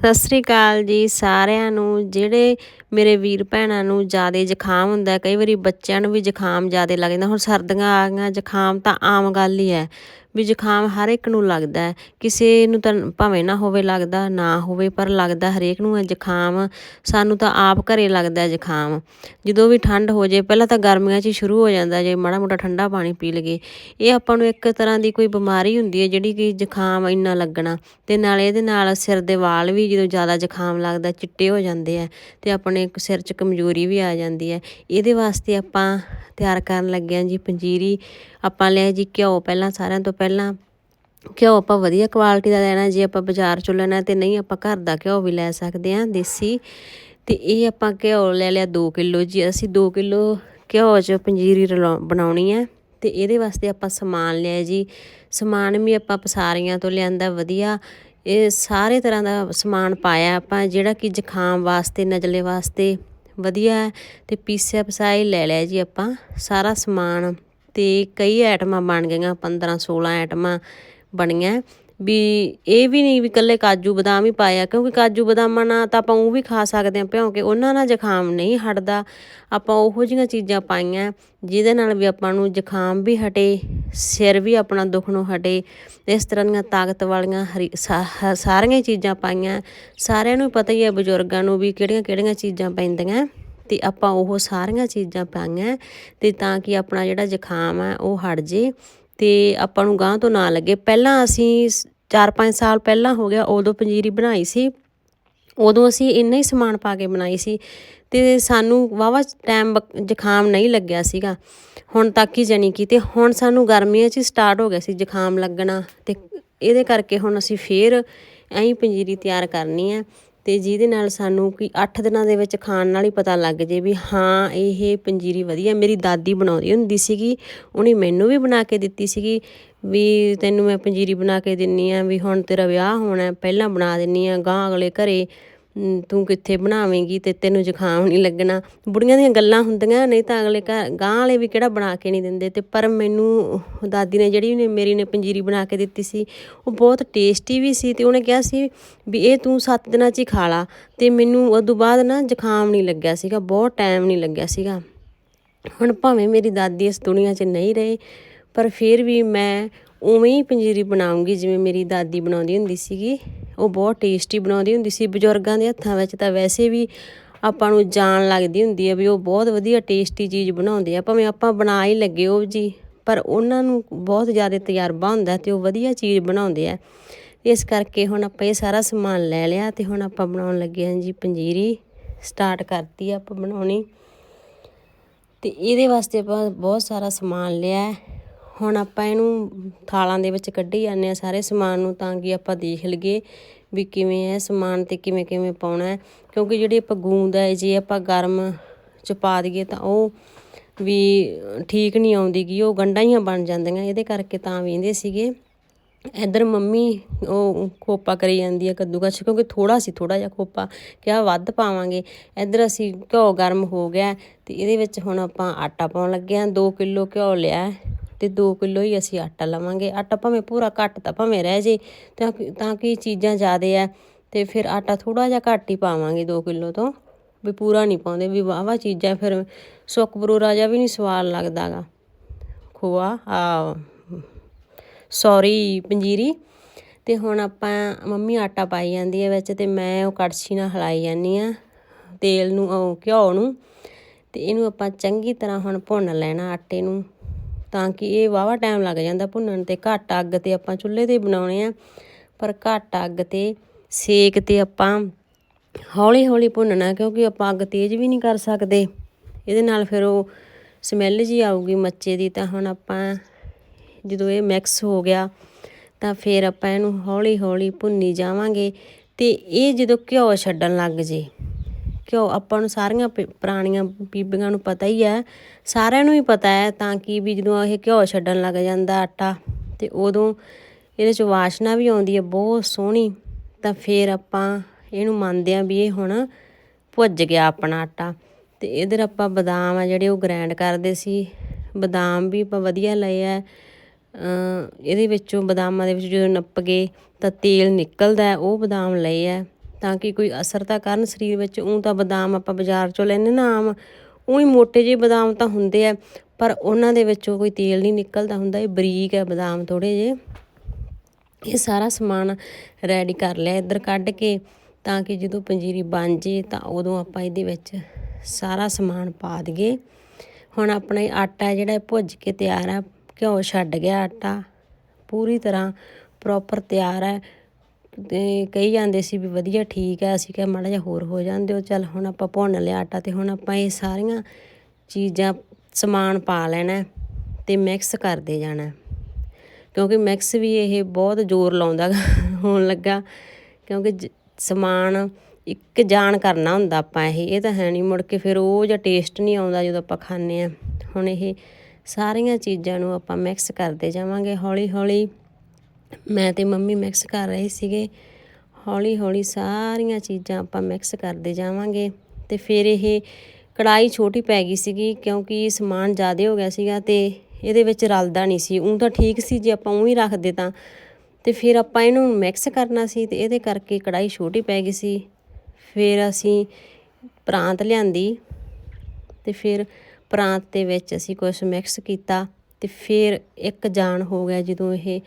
ਸਤਿ ਸ੍ਰੀ ਅਕਾਲ ਜੀ ਸਾਰਿਆਂ ਨੂੰ। ਜਿਹੜੇ ਮੇਰੇ ਵੀਰ ਭੈਣਾਂ ਨੂੰ ਜ਼ਿਆਦਾ ਜ਼ੁਕਾਮ ਹੁੰਦਾ, ਕਈ ਵਾਰੀ ਬੱਚਿਆਂ ਨੂੰ ਵੀ ਜ਼ੁਕਾਮ ਜ਼ਿਆਦਾ ਲੱਗ ਜਾਂਦਾ ਹੁਣ ਸਰਦੀਆਂ ਆ ਗਈਆਂ, ਜ਼ੁਕਾਮ ਤਾਂ ਆਮ ਗੱਲ ਹੀ ਹੈ। ਵੀ ਜ਼ੁਕਾਮ ਹਰ ਇੱਕ ਨੂੰ ਲੱਗਦਾ ਹੈ। ਕਿਸੇ ਨੂੰ ਤਾਂ ਭਾਵੇਂ ਨਾ ਹੋਵੇ ਲੱਗਦਾ, ਨਾ ਹੋਵੇ, ਪਰ ਲੱਗਦਾ ਹਰੇਕ ਨੂੰ ਹੈ ਜ਼ੁਕਾਮ। ਸਾਨੂੰ ਤਾਂ ਆਪ ਘਰੇ ਲੱਗਦਾ ਹੈ ਜ਼ੁਕਾਮ। ਜਦੋਂ ਵੀ ਠੰਡ ਹੋ ਜੇ, ਪਹਿਲਾਂ ਤਾਂ ਗਰਮੀਆਂ 'ਚ ਹੀ ਸ਼ੁਰੂ ਹੋ ਜਾਂਦਾ ਜੇ ਮਾੜਾ ਮੋਟਾ ਠੰਡਾ ਪਾਣੀ ਪੀ ਲਈਏ। ਇਹ ਆਪਾਂ ਨੂੰ ਇੱਕ ਤਰ੍ਹਾਂ ਦੀ ਕੋਈ ਬਿਮਾਰੀ ਹੁੰਦੀ ਹੈ ਜਿਹੜੀ ਕਿ ਜ਼ੁਕਾਮ ਇੰਨਾ ਲੱਗਣਾ। ਤੇ ਨਾਲੇ ਇਹਦੇ ਨਾਲ ਸਿਰ ਦੇ ਵਾਲ ਵੀ ਜਦੋਂ ਜ਼ਿਆਦਾ ਜ਼ੁਕਾਮ ਲੱਗਦਾ, ਚਿੱਟੇ ਹੋ ਜਾਂਦੇ ਆ ਤੇ ਆਪਣੇ ਸਿਰ 'ਚ ਕਮਜ਼ੋਰੀ ਵੀ ਆ ਜਾਂਦੀ ਹੈ। ਇਹਦੇ ਵਾਸਤੇ ਆਪਾਂ ਤਿਆਰ ਕਰਨ ਲੱਗੇ ਹਾਂ ਜੀ ਪੰਜੀਰੀ। ਆਪਾਂ ਲਿਆ ਜੀ ਘਿਓ ਪਹਿਲਾਂ ਸਾਰਿਆਂ ਤੋਂ ਪਹਿਲਾਂ ਘਿਓ ਆਪਾਂ ਵਧੀਆ ਕੁਆਲਿਟੀ ਦਾ ਲੈਣਾ, ਜੇ ਆਪਾਂ ਬਾਜ਼ਾਰ ਚੋਂ ਲੈਣਾ ਤੇ ਨਹੀਂ, ਆਪਾਂ ਘਰ ਦਾ ਘਿਓ ਵੀ ਲੈ ਸਕਦੇ ਹਾਂ ਦੇਸੀ। ਤੇ ਇਹ ਆਪਾਂ ਘਿਓ ਲੈ ਲਿਆ 2 ਕਿਲੋ ਜੀ, ਅਸੀਂ 2 ਕਿਲੋ ਘਿਓ 'ਚ ਪੰਜੀਰੀ ਰਲਾ, ਬਣਾਉਣੀ ਹੈ। ਤੇ ਇਹਦੇ ਵਾਸਤੇ ਆਪਾਂ ਸਮਾਨ ਲਿਆ ਜੀ। ਸਮਾਨ ਵੀ ਆਪਾਂ ਪਸਾਰੀਆਂ ਤੋਂ ਲਿਆਂਦਾ ਵਧੀਆ। ਇਹ ਸਾਰੇ ਤਰ੍ਹਾਂ ਦਾ ਸਮਾਨ ਪਾਇਆ ਆਪਾਂ, ਜਿਹੜਾ ਕਿ ਜ਼ੁਕਾਮ ਵਾਸਤੇ, ਨਜ਼ਲੇ ਵਾਸਤੇ ਵਧੀਆ ਹੈ। ਤੇ ਪੀਸਿਆ ਪਸਾਈ ਲੈ ਲਿਆ ਜੀ ਆਪਾਂ, ਸਾਰਾ ਸਮਾਨ। ਤੇ ਕਈ ਆਈਟਮਾਂ ਬਣ ਗਈਆਂ 15 16 ਆਈਟਮਾਂ ਬਣੀਆਂ। ਵੀ ਇਹ ਵੀ ਨਹੀਂ ਵੀ ਇਕੱਲੇ ਕਾਜੂ ਬਦਾਮ ਹੀ ਪਾਇਆ, ਕਿਉਂਕਿ ਕਾਜੂ ਬਦਾਮਾਂ ਨਾਲ ਤਾਂ ਆਪਾਂ ਉਹ ਵੀ ਖਾ ਸਕਦੇ ਹਾਂ ਭਿਉਂ ਕੇ, ਉਹਨਾਂ ਨਾਲ ਜ਼ੁਕਾਮ ਨਹੀਂ ਹਟਦਾ। ਆਪਾਂ ਉਹੋ ਜਿਹੀਆਂ ਚੀਜ਼ਾਂ ਪਾਈਆਂ, ਜਿਹਦੇ ਨਾਲ ਵੀ ਆਪਾਂ ਨੂੰ ਜ਼ੁਕਾਮ ਵੀ ਹਟੇ, ਸਿਰ ਵੀ ਆਪਣਾ ਦੁਖਣੋਂ ਹਟੇ। ਇਸ ਤਰ੍ਹਾਂ ਦੀਆਂ ਤਾਕਤ ਵਾਲੀਆਂ ਹਰੀ ਸਾਰੀਆਂ ਚੀਜ਼ਾਂ ਪਾਈਆਂ। ਸਾਰਿਆਂ ਨੂੰ ਪਤਾ ਹੀ ਹੈ ਬਜ਼ੁਰਗਾਂ ਨੂੰ ਵੀ ਕਿਹੜੀਆਂ ਕਿਹੜੀਆਂ ਚੀਜ਼ਾਂ ਪੈਂਦੀਆਂ। ਤੇ ਆਪਾਂ ਉਹ ਸਾਰੀਆਂ ਚੀਜ਼ਾਂ ਪਾਈਆਂ ਤੇ ਤਾਂ ਕਿ ਆਪਣਾ ਜਿਹੜਾ ਜ਼ੁਕਾਮ ਹੈ ਉਹ ਹਟ ਜੇ ਤੇ ਆਪਾਂ ਨੂੰ ਗਾਂ ਤੋਂ ਨਾ ਲੱਗੇ। ਪਹਿਲਾਂ ਅਸੀਂ 4-5 ਸਾਲ ਪਹਿਲਾਂ ਹੋ ਗਿਆ ਉਦੋਂ ਪੰਜੀਰੀ ਬਣਾਈ ਸੀ। ਉਦੋਂ ਅਸੀਂ ਇੰਨਾ ਹੀ ਸਮਾਨ ਪਾ ਕੇ ਬਣਾਈ ਸੀ ਤੇ ਸਾਨੂੰ ਵਾਵਾ ਟਾਈਮ ਜ਼ੁਕਾਮ ਨਹੀਂ ਲੱਗਿਆ ਸੀਗਾ। ਹੁਣ ਤੱਕ ਹੀ ਜਾਨੀ ਕਿ ਤੇ ਹੁਣ ਸਾਨੂੰ ਗਰਮੀਆਂ 'ਚ ਸਟਾਰਟ ਹੋ ਗਿਆ ਸੀ ਜ਼ੁਕਾਮ ਲੱਗਣਾ ਤੇ ਇਹਦੇ ਕਰਕੇ ਹੁਣ ਅਸੀਂ ਫੇਰ ਐਂ ਪੰਜੀਰੀ ਤਿਆਰ ਕਰਨੀ ਹੈ ਤੇ ਜਿਹਦੇ ਨਾਲ ਸਾਨੂੰ ਕਿ 8 ਦਿਨਾਂ ਦੇ ਵਿੱਚ ਖਾਣ ਨਾਲ ਹੀ ਪਤਾ ਲੱਗ ਜੇ ਵੀ ਹਾਂ, ਇਹ ਪੰਜੀਰੀ ਵਧੀਆ। ਮੇਰੀ ਦਾਦੀ ਬਣਾਉਂਦੀ ਹੁੰਦੀ ਸੀਗੀ, ਉਹਨੇ ਮੈਨੂੰ ਵੀ ਬਣਾ ਕੇ ਦਿੱਤੀ ਸੀਗੀ ਵੀ ਤੈਨੂੰ ਮੈਂ ਪੰਜੀਰੀ ਬਣਾ ਕੇ ਦਿੰਨੀ ਆ, ਵੀ ਹੁਣ ਤੇਰਾ ਵਿਆਹ ਹੋਣਾ, ਪਹਿਲਾਂ ਬਣਾ ਦਿੰਨੀ ਆ ਗਾਂ ਅਗਲੇ ਘਰੇ ਤੂੰ ਕਿੱਥੇ ਬਣਾਵੇਂਗੀ ਤੇ ਤੈਨੂੰ ਜ਼ੁਕਾਮ ਨਹੀਂ ਲੱਗਣਾ। ਬੁੜੀਆਂ ਦੀਆਂ ਗੱਲਾਂ ਹੁੰਦੀਆਂ, ਨਹੀਂ ਤਾਂ ਅਗਲੇ ਘਰ ਗਾਂ ਵਾਲੇ ਵੀ ਕਿਹੜਾ ਬਣਾ ਕੇ ਨਹੀਂ ਦਿੰਦੇ। ਤੇ ਪਰ ਮੈਨੂੰ ਦਾਦੀ ਨੇ ਜਿਹੜੀ ਨੇ, ਮੇਰੀ ਨੇ ਪੰਜੀਰੀ ਬਣਾ ਕੇ ਦਿੱਤੀ ਸੀ, ਉਹ ਬਹੁਤ ਟੇਸਟੀ ਵੀ ਸੀ ਤੇ ਉਹਨੇ ਕਿਹਾ ਸੀ ਵੀ ਇਹ ਤੂੰ 7 ਦਿਨਾਂ 'ਚ ਹੀ ਖਾ ਲਾ। ਤੇ ਮੈਨੂੰ ਉਦੋਂ ਬਾਅਦ ਨਾ ਜ਼ੁਕਾਮ ਨਹੀਂ ਲੱਗਿਆ ਸੀਗਾ, ਬਹੁਤ ਟਾਈਮ ਨਹੀਂ ਲੱਗਿਆ ਸੀਗਾ। ਹੁਣ ਭਾਵੇਂ ਮੇਰੀ ਦਾਦੀ ਇਸ ਦੁਨੀਆ 'ਚ ਨਹੀਂ ਰਹੇ, ਪਰ ਫਿਰ ਵੀ ਮੈਂ ਉਵੇਂ ਹੀ ਪੰਜੀਰੀ ਬਣਾਉਂਗੀ ਜਿਵੇਂ ਮੇਰੀ ਦਾਦੀ ਬਣਾਉਂਦੀ ਹੁੰਦੀ ਸੀਗੀ। ਉਹ ਬਹੁਤ ਟੇਸਟੀ ਬਣਾਉਂਦੀ ਹੁੰਦੀ ਸੀ। ਬਜ਼ੁਰਗਾਂ ਦੇ ਹੱਥਾਂ ਵਿੱਚ ਤਾਂ ਵੈਸੇ ਵੀ ਆਪਾਂ ਨੂੰ ਜਾਣ ਲੱਗਦੀ ਹੁੰਦੀ ਹੈ ਵੀ ਉਹ ਬਹੁਤ ਵਧੀਆ ਟੇਸਟੀ ਚੀਜ਼ ਬਣਾਉਂਦੇ ਆ। ਭਾਵੇਂ ਆਪਾਂ ਬਣਾ ਹੀ ਲੱਗੇ ਉਹ ਜੀ, ਪਰ ਉਹਨਾਂ ਨੂੰ ਬਹੁਤ ਜ਼ਿਆਦਾ ਤਜਰਬਾ ਹੁੰਦਾ ਤੇ ਉਹ ਵਧੀਆ ਚੀਜ਼ ਬਣਾਉਂਦੇ ਆ। ਇਸ ਕਰਕੇ ਹੁਣ ਆਪਾਂ ਇਹ ਸਾਰਾ ਸਮਾਨ ਲੈ ਲਿਆ ਤੇ ਹੁਣ ਆਪਾਂ ਬਣਾਉਣ ਲੱਗੇ ਹਾਂ ਜੀ ਪੰਜੀਰੀ। ਸਟਾਰਟ ਕਰਤੀ ਆਪਾਂ ਬਣਾਉਣੀ। ਤੇ ਇਹਦੇ ਵਾਸਤੇ ਆਪਾਂ ਬਹੁਤ ਸਾਰਾ ਸਮਾਨ ਲਿਆ। ਹੁਣ ਆਪਾਂ ਇਹਨੂੰ ਥਾਲਾਂ ਦੇ ਵਿੱਚ ਕੱਢੀ ਜਾਂਦੇ ਆ ਸਾਰੇ ਸਮਾਨ ਨੂੰ ਤਾਂ ਕਿ ਆਪਾਂ ਦੇਖ ਲਈਏ ਵੀ ਕਿਵੇਂ ਹੈ ਸਮਾਨ ਤੇ ਕਿਵੇਂ ਕਿਵੇਂ ਪਾਉਣਾ ਕਿਉਂਕਿ ਜਿਹੜੀ ਆਪਾਂ ਗੂੰਦ ਹੈ, ਜੇ ਆਪਾਂ ਗਰਮ ਚ ਪਾ ਦਈਏ ਤਾਂ ਉਹ ਵੀ ਠੀਕ ਨਹੀਂ ਆਉਂਦੀ ਗੀ, ਉਹ ਹੀ ਬਣ ਜਾਂਦੀਆਂ। ਇਹਦੇ ਕਰਕੇ ਤਾਂ ਵੀਂਦੇ ਸੀਗੇ। ਇੱਧਰ ਮੰਮੀ ਉਹ ਖੋਪਾ ਕਰੀ ਜਾਂਦੀ ਹੈ ਕੱਦੂਕਸ, ਕਿਉਂਕਿ ਥੋੜਾ ਸੀ ਥੋੜਾ ਜਿਹਾ ਖੋਪਾ ਕਿਹਾ ਵੱਧ ਪਾਵਾਂਗੇ। ਇੱਧਰ ਅਸੀਂ ਘਿਓ ਗਰਮ ਹੋ ਗਿਆ ਤੇ ਇਹਦੇ ਵਿੱਚ ਹੁਣ ਆਪਾਂ ਆਟਾ ਪਾਉਣ ਲੱਗੇ ਆ 2 ਕਿਲੋ ਘਿਓ ਲਿਆ ਤੇ 2 ਕਿਲੋ ਹੀ ਅਸੀਂ ਆਟਾ ਲਵਾਂਗੇ। ਆਟਾ ਭਾਵੇਂ ਪੂਰਾ ਘੱਟ ਤਾਂ ਭਾਵੇਂ ਰਹਿ ਜੇ, ਤਾਂ ਕਿ ਚੀਜ਼ਾਂ ਜ਼ਿਆਦੇ ਆ ਤੇ ਫਿਰ ਆਟਾ ਥੋੜਾ ਜਿਹਾ ਘੱਟ ਹੀ ਪਾਵਾਂਗੇ 2 ਕਿਲੋ ਤੋਂ। ਵੀ ਪੂਰਾ ਨਹੀਂ ਪਾਉਂਦੇ, ਵੀ ਵਾਵਾ ਚੀਜ਼ਾਂ ਫਿਰ ਸੁੱਕ ਬਰੂਰਾ ਜਿਹਾ ਵੀ ਨਹੀਂ ਸਵਾਦ ਲੱਗਦਾਗਾ ਖੋਆ ਆ ਸੌਰੀ ਪੰਜੀਰੀ। ਤੇ ਹੁਣ ਆਪਾਂ ਮੰਮੀ ਆਟਾ ਪਾਈ ਜਾਂਦੀ ਹੈ ਵਿੱਚ ਤੇ ਮੈਂ ਉਹ ਕੜਛੀ ਨਾਲ ਹਿਲਾਈ ਜਾਂਦੀ ਆ, ਤੇਲ ਨੂੰ ਘਿਓ ਨੂੰ। ਤੇ ਇਹਨੂੰ ਆਪਾਂ ਚੰਗੀ ਤਰ੍ਹਾਂ ਹੁਣ ਭੁੰਨ ਲੈਣਾ ਆਟੇ ਨੂੰ। ਤਾਂ ਕਿ ਇਹ ਵਾਵਾ ਟਾਈਮ ਲੱਗ ਜਾਂਦਾ ਭੁੰਨਣ ਤੇ। ਘੱਟ ਅੱਗ ਤੇ ਆਪਾਂ ਚੁੱਲ੍ਹੇ ਤੇ ਬਣਾਉਣੇ ਆ। ਪਰ ਘੱਟ ਅੱਗ ਤੇ ਸੇਕ ਤੇ ਆਪਾਂ ਹੌਲੀ ਹੌਲੀ ਭੁੰਨਣਾ ਕਿਉਂਕਿ ਆਪਾਂ ਅੱਗ ਤੇਜ਼ ਵੀ ਨਹੀਂ ਕਰ ਸਕਦੇ। ਇਹਦੇ ਨਾਲ ਫਿਰ ਉਹ ਸਮੈਲ ਜੀ ਆਊਗੀ ਮੱਚੇ ਦੀ। ਤਾਂ ਹੁਣ ਆਪਾਂ ਜਦੋਂ ਇਹ ਮਿਕਸ ਹੋ ਗਿਆ, ਤਾਂ ਫਿਰ ਆਪਾਂ ਇਹਨੂੰ ਹੌਲੀ ਹੌਲੀ ਭੁੰਨੀ ਜਾਵਾਂਗੇ। ਤੇ ਇਹ ਜਦੋਂ ਘਿਓ ਛੱਡਣ ਲੱਗ ਜੇ ਘਿਓ ਆਪਾਂ ਨੂੰ ਸਾਰੀਆਂ ਪੁਰਾਣੀਆਂ ਬੀਬੀਆਂ ਨੂੰ ਪਤਾ ਹੀ ਹੈ, ਸਾਰਿਆਂ ਨੂੰ ਹੀ ਪਤਾ ਹੈ ਤਾਂ ਕਿ ਵੀ ਜਦੋਂ ਇਹ ਘਿਓ ਛੱਡਣ ਲੱਗ ਜਾਂਦਾ ਆਟਾ, ਤੇ ਉਦੋਂ ਇਹਦੇ ਚ ਵਾਸ਼ਨਾ ਵੀ ਆਉਂਦੀ ਹੈ, ਬਹੁਤ ਸੋਹਣੀ। ਤਾਂ ਫਿਰ ਆਪਾਂ ਇਹਨੂੰ ਮੰਨਦੇ ਆ ਵੀ ਇਹ ਹੁਣ ਭੁੱਜ ਗਿਆ ਆਪਣਾ ਆਟਾ। ਤੇ ਇਧਰ ਆਪਾਂ ਬਦਾਮ ਆ ਜਿਹੜੇ ਉਹ ਗ੍ਰਾਈਂਡ ਕਰਦੇ ਸੀ, ਬਦਾਮ ਵੀ ਆਪਾਂ ਵਧੀਆ ਲਏ ਆ ਇਹਦੇ ਵਿੱਚੋਂ ਬਦਾਮਾਂ ਦੇ ਵਿੱਚ ਜਦੋਂ ਨੱਪ ਗਏ ਤਾਂ ਤੇਲ ਨਿਕਲਦਾ ਉਹ ਬਦਾਮ ਲਏ ਆ ਤਾਂ ਕਿ ਕੋਈ ਅਸਰ ਤਾਂ ਕਰਨ ਸਰੀਰ ਵਿੱਚ ਉਹ ਤਾਂ ਬਦਾਮ ਆਪਾਂ ਬਾਜ਼ਾਰ ਚੋਂ ਲੈਂਦੇ ਨਾ ਆਮ। ਉਹੀ ਮੋਟੇ ਜਿਹੇ ਬਦਾਮ ਤਾਂ ਹੁੰਦੇ ਆ, ਪਰ ਉਹਨਾਂ ਦੇ ਵਿੱਚੋਂ ਕੋਈ ਤੇਲ ਨਹੀਂ ਨਿਕਲਦਾ ਹੁੰਦਾ, ਇਹ ਬਰੀਕ ਹੈ ਬਦਾਮ ਥੋੜੇ ਜਿਹੇ। ਇਹ ਸਾਰਾ ਸਮਾਨ ਰੈਡੀ ਕਰ ਲਿਆ ਇੱਧਰ ਕੱਢ ਕੇ, ਤਾਂ ਕਿ ਜਦੋਂ ਪੰਜੀਰੀ ਬਣ ਜੇ, ਤਾਂ ਉਦੋਂ ਆਪਾਂ ਇਹਦੇ ਵਿੱਚ ਸਾਰਾ ਸਮਾਨ ਪਾ ਦਈਏ। ਹੁਣ ਆਪਣਾ ਇਹ ਆਟਾ ਜਿਹੜਾ ਭੁੱਜ ਕੇ ਤਿਆਰ ਆ, ਘਿਓ ਛੱਡ ਗਿਆ ਆਟਾ। ਪੂਰੀ ਤਰ੍ਹਾਂ ਪ੍ਰੋਪਰ ਤਿਆਰ ਹੈ ਤੇ ਕਹੀ ਜਾਂਦੇ ਸੀ ਵੀ ਵਧੀਆ, ਠੀਕ ਹੈ। ਅਸੀਂ ਕਿਹਾ, ਮਾੜਾ ਜਿਹਾ ਹੋਰ ਹੋ ਜਾਂਦੇ ਹੋ। ਚੱਲ ਹੁਣ ਆਪਾਂ ਭੁੰਨ ਲਿਆ ਆਟਾ ਤੇ ਹੁਣ ਆਪਾਂ ਇਹ ਸਾਰੀਆਂ ਚੀਜ਼ਾਂ ਸਮਾਨ ਪਾ ਲੈਣਾ ਹੈ ਤੇ ਮਿਕਸ ਕਰਦੇ ਜਾਣਾ ਕਿਉਂਕਿ ਮਿਕਸ ਵੀ ਇਹ ਬਹੁਤ ਜ਼ੋਰ ਲਾਉਂਦਾ ਹੋਣ ਲੱਗਾ। ਕਿਉਂਕਿ ਜ- ਸਮਾਨ ਇੱਕ ਜਾਣ ਕਰਨਾ ਹੁੰਦਾ ਆਪਾਂ ਇਹ ਇਹ ਤਾਂ ਹੈ ਨਹੀਂ। ਮੁੜ ਕੇ ਫਿਰ ਉਹ ਜਿਹਾ ਟੇਸਟ ਨਹੀਂ ਆਉਂਦਾ ਜਦੋਂ ਆਪਾਂ ਖਾਂਦੇ ਆ ਹੁਣ ਇਹ ਸਾਰੀਆਂ ਚੀਜ਼ਾਂ ਨੂੰ ਆਪਾਂ ਮਿਕਸ ਕਰਦੇ ਜਾਵਾਂਗੇ ਹੌਲੀ ਹੌਲੀ ਮੈਂ ਤੇ ਮੰਮੀ ਮਿਕਸ ਕਰ ਰਹੇ ਸੀਗੇ। ਹੌਲੀ ਹੌਲੀ ਸਾਰੀਆਂ ਚੀਜ਼ਾਂ ਆਪਾਂ ਮਿਕਸ ਕਰਦੇ ਜਾਵਾਂਗੇ। ਤੇ ਫਿਰ ਇਹ ਕੜਾਈ ਛੋਟੀ ਪੈ ਗਈ ਸੀਗੀ ਕਿਉਂਕਿ ਸਮਾਨ ਜ਼ਿਆਦਾ ਹੋ ਗਿਆ ਸੀਗਾ ਤੇ ਇਹਦੇ ਵਿੱਚ ਰਲਦਾ ਨਹੀਂ ਸੀ। ਉਹ ਤਾਂ ਠੀਕ ਸੀ ਜੇ ਆਪਾਂ ਉਹ ਹੀ ਰੱਖਦੇ ਤਾਂ। ਤੇ ਫਿਰ ਆਪਾਂ ਇਹਨੂੰ ਮਿਕਸ ਕਰਨਾ ਸੀ ਤੇ ਇਹਦੇ ਕਰਕੇ ਕੜਾਈ ਛੋਟੀ ਪੈ ਗਈ ਸੀ। ਫਿਰ ਅਸੀਂ ਪ੍ਰਾਂਤ ਲਿਆਂਦੀ ਤੇ ਫਿਰ ਪ੍ਰਾਂਤ ਦੇ ਵਿੱਚ ਅਸੀਂ ਕੁਛ ਮਿਕਸ ਕੀਤਾ। ਤੇ ਫਿਰ ਇੱਕ ਜਾਨ ਹੋ ਗਿਆ ਜਦੋਂ ਇਹ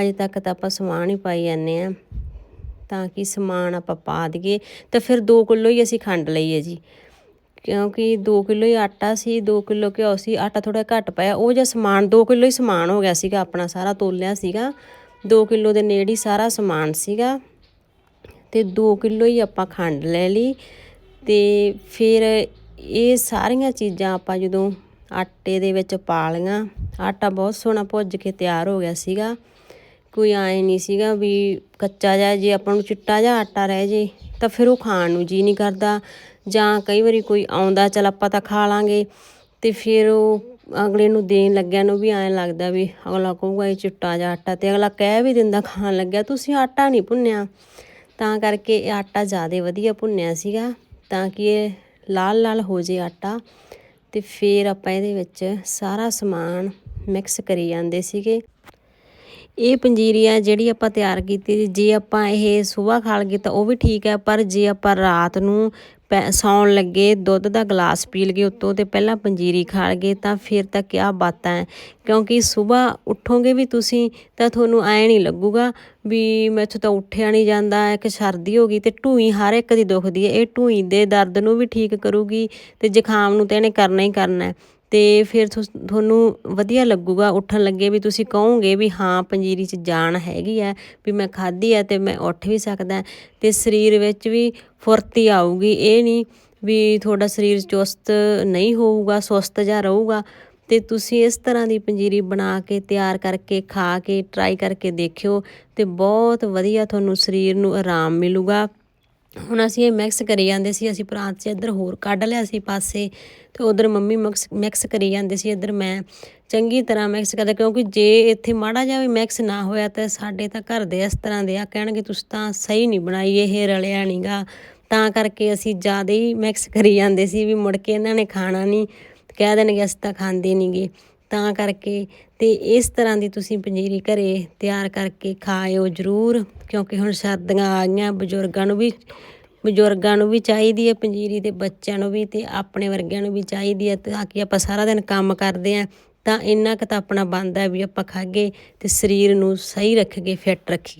ਹਜੇ ਤੱਕ ਤਾਂ ਆਪਾਂ ਸਮਾਨ ਹੀ ਪਾਈ ਜਾਂਦੇ ਆ ਤਾਂ ਕਿ ਸਮਾਨ ਆਪਾਂ ਪਾ ਦਈਏ ਤਾਂ ਫਿਰ 2 ਕਿਲੋ ਹੀ ਅਸੀਂ ਖੰਡ ਲਈ ਹੈ ਜੀ। ਕਿਉਂਕਿ 2 ਕਿਲੋ ਹੀ ਆਟਾ ਸੀ 2 ਕਿਲੋ ਘਿਓ ਸੀ, ਆਟਾ ਥੋੜਾ ਘੱਟ ਪਾਇਆ। ਉਹ ਜਿਹਾ ਸਮਾਨ 2 ਕਿਲੋ ਹੀ ਸਮਾਨ ਹੋ ਗਿਆ ਸੀਗਾ, ਆਪਣਾ ਸਾਰਾ ਤੋਲਿਆ ਸੀਗਾ। 2 ਕਿਲੋ ਦੇ ਨੇੜੇ ਹੀ ਸਾਰਾ ਸਮਾਨ ਸੀਗਾ। ਤੇ 2 ਕਿਲੋ ਹੀ ਆਪਾਂ ਖੰਡ ਲੈ ਲਈ ਤੇ ਫਿਰ ਇਹ ਸਾਰੀਆਂ ਚੀਜ਼ਾਂ ਆਪਾਂ ਜਦੋਂ ਆਟੇ ਦੇ ਵਿੱਚ ਪਾ ਲਈਆਂ। ਆਟਾ ਬਹੁਤ ਸੋਹਣਾ ਭੁੱਜ ਕੇ ਤਿਆਰ ਹੋ ਗਿਆ ਸੀਗਾ। ਕੋਈ ਐ ਨਹੀਂ ਸੀਗਾ ਵੀ ਕੱਚਾ ਜਿਹਾ ਜੇ ਆਪਾਂ ਨੂੰ ਚਿੱਟਾ ਜਿਹਾ ਆਟਾ ਰਹਿ ਜੇ, ਤਾਂ ਫਿਰ ਉਹ ਖਾਣ ਨੂੰ ਜੀ ਨਹੀਂ ਕਰਦਾ। ਜਾਂ ਕਈ ਵਾਰੀ ਕੋਈ ਆਉਂਦਾ, ਚਲ ਆਪਾਂ ਤਾਂ ਖਾ ਲਾਂਗੇ। ਤੇ ਫਿਰ ਉਹ ਅਗਲੇ ਨੂੰ ਦੇਣ ਲੱਗਿਆ ਨੂੰ ਵੀ ਐਂ ਲੱਗਦਾ ਵੀ ਅਗਲਾ ਕਹੂਗਾ, ਇਹ ਚਿੱਟਾ ਜਿਹਾ ਆਟਾ ਤੇ ਅਗਲਾ ਕਹਿ ਵੀ ਦਿੰਦਾ ਖਾਣ ਲੱਗਿਆ, ਤੁਸੀਂ ਆਟਾ ਨਹੀਂ ਭੁੰਨਿਆ। ਤਾਂ ਕਰਕੇ ਇਹ ਆਟਾ ਜ਼ਿਆਦਾ ਵਧੀਆ ਭੁੰਨਿਆ ਸੀਗਾ, ਤਾਂ ਕਿ ਇਹ ਲਾਲ ਲਾਲ ਹੋ ਜੇ ਆਟਾ। ਤੇ ਫਿਰ ਆਪਾਂ ਇਹਦੇ ਵਿੱਚ ਸਾਰਾ ਸਮਾਨ ਮਿਕਸ ਕਰੀ ਜਾਂਦੇ ਸੀਗੇ। ਇਹ ਪੰਜੀਰੀ ਆ ਜਿਹੜੀ ਆਪਾਂ ਤਿਆਰ ਕੀਤੀ ਜੇ ਆਪਾਂ ਇਹ ਸਵੇਰ ਖਾ ਲਈਏ ਤਾਂ ਉਹ ਵੀ ਠੀਕ ਹੈ, ਪਰ ਜੇ ਆਪਾਂ ਰਾਤ ਨੂੰ ਸੌਣ ਲੱਗੇ, ਦੁੱਧ ਦਾ ਗਲਾਸ ਪੀ ਲਈਏ ਉੱਤੋਂ ਤੇ ਪਹਿਲਾਂ ਪੰਜੀਰੀ ਖਾ ਲਈਏ ਤਾਂ ਫਿਰ ਤਾਂ ਕਿਆ ਬਾਤਾਂ ਹੈ ਕਿਉਂਕਿ ਸਵੇਰ ਉੱਠੋਗੇ ਵੀ ਤੁਸੀਂ ਤਾਂ ਤੁਹਾਨੂੰ ਐ ਨਹੀਂ ਲੱਗੂਗਾ ਵੀ ਮੈਥੋਂ ਤਾਂ ਉੱਠਿਆ ਨਹੀਂ ਜਾਂਦਾ, ਇੱਕ ਸਰਦੀ ਹੋ ਗਈ ਤੇ ਢੂਈ ਹਰ ਇੱਕ ਦੀ ਦੁਖਦੀ ਹੈ ਇਹ ਢੂਈ ਦੇ ਦਰਦ ਨੂੰ ਵੀ ਠੀਕ ਕਰੂਗੀ ਤੇ ਜ਼ੁਕਾਮ ਨੂੰ ਤਾਂ ਇਹਨੇ ਕਰਨਾ ਹੀ ਕਰਨਾ ਹੈ ਤੇ ਫਿਰ ਤੁਹਾਨੂੰ ਵਧੀਆ ਲੱਗੂਗਾ, ਉੱਠਣ ਲੱਗੇ ਵੀ ਤੁਸੀਂ ਕਹੋਗੇ ਵੀ ਹਾਂ, ਪੰਜੀਰੀ 'ਚ ਜਾਨ ਹੈਗੀ ਆ, ਵੀ ਮੈਂ ਖਾਧੀ ਆ ਤੇ ਮੈਂ ਉੱਠ ਵੀ ਸਕਦਾ। ਤੇ ਸਰੀਰ ਵਿੱਚ ਵੀ ਫੁਰਤੀ ਆਊਗੀ। ਇਹ ਨਹੀਂ ਵੀ ਤੁਹਾਡਾ ਸਰੀਰ ਚੁਸਤ ਨਹੀਂ ਹੋਊਗਾ, ਸੁਸਤ ਜਿਹਾ ਰਹੂਗਾ। ਤੇ ਤੁਸੀਂ ਇਸ ਤਰ੍ਹਾਂ ਦੀ ਪੰਜੀਰੀ ਬਣਾ ਕੇ, ਤਿਆਰ ਕਰਕੇ, ਖਾ ਕੇ ਟਰਾਈ ਕਰਕੇ ਦੇਖਿਓ ਤੇ ਬਹੁਤ ਵਧੀਆ ਤੁਹਾਨੂੰ ਸਰੀਰ ਨੂੰ ਆਰਾਮ ਮਿਲੂਗਾ। ਹੁਣ ਅਸੀਂ ਇਹ ਮਿਕਸ ਕਰੀ ਜਾਂਦੇ ਸੀ, ਅਸੀਂ ਪ੍ਰਾਂਤ 'ਚ ਇੱਧਰ ਹੋਰ ਕੱਢ ਲਿਆ ਸੀ ਪਾਸੇ ਤੇ ਉਧਰ ਮੰਮੀ ਮਿਕਸ ਮਿਕਸ ਕਰੀ ਜਾਂਦੇ ਸੀ, ਇੱਧਰ ਮੈਂ ਚੰਗੀ ਤਰ੍ਹਾਂ ਮਿਕਸ ਕਰਦਾ ਕਿਉਂਕਿ ਜੇ ਇੱਥੇ ਮਾੜਾ ਜਿਹਾ ਵੀ ਮਿਕਸ ਨਾ ਹੋਇਆ ਤਾਂ ਸਾਡੇ ਤਾਂ ਘਰ ਦੇ ਇਸ ਤਰ੍ਹਾਂ ਦੇ ਆ, ਕਹਿਣਗੇ ਤੁਸੀਂ ਤਾਂ ਸਹੀ ਨਹੀਂ ਬਣਾਈ ਇਹ ਰਲਿਆ ਨਹੀਂਗਾ ਤਾਂ ਕਰਕੇ ਅਸੀਂ ਜ਼ਿਆਦਾ ਹੀ ਮਿਕਸ ਕਰੀ ਜਾਂਦੇ ਸੀ ਵੀ ਮੁੜ ਕੇ ਇਹਨਾਂ ਨੇ ਖਾਣਾ ਨਹੀਂ ਕਹਿ ਦੇਣਗੇ ਅਸੀਂ ਤਾਂ ਖਾਂਦੇ ਨਹੀਂਗੇ ਤਾਂ ਕਰਕੇ ਤੇ ਇਸ ਤਰ੍ਹਾਂ ਦੀ ਤੁਸੀਂ ਪੰਜੀਰੀ ਘਰੇ ਤਿਆਰ ਕਰਕੇ ਖਾਇਓ ਜ਼ਰੂਰ, ਕਿਉਂਕਿ ਹੁਣ ਸਰਦੀਆਂ ਆ ਗਈਆਂ, ਬਜ਼ੁਰਗਾਂ ਨੂੰ ਵੀ, ਬਜ਼ੁਰਗਾਂ ਨੂੰ ਵੀ ਚਾਹੀਦੀ ਹੈ ਪੰਜੀਰੀ ਤੇ ਬੱਚਿਆਂ ਨੂੰ ਵੀ ਤੇ ਆਪਣੇ ਵਰਗਿਆਂ ਨੂੰ ਵੀ ਚਾਹੀਦੀ ਹੈ ਤਾਂ ਕਿ ਆਪਾਂ ਸਾਰਾ ਦਿਨ ਕੰਮ ਕਰਦੇ ਆ ਤਾਂ ਇੰਨਾ ਕੁ ਤਾਂ ਆਪਣਾ ਬਣਦਾ ਵੀ ਆਪਾਂ ਖਾਗੇ ਤੇ ਸਰੀਰ ਨੂੰ ਸਹੀ ਰੱਖੀਏ ਫਿੱਟ ਰੱਖੀਏ।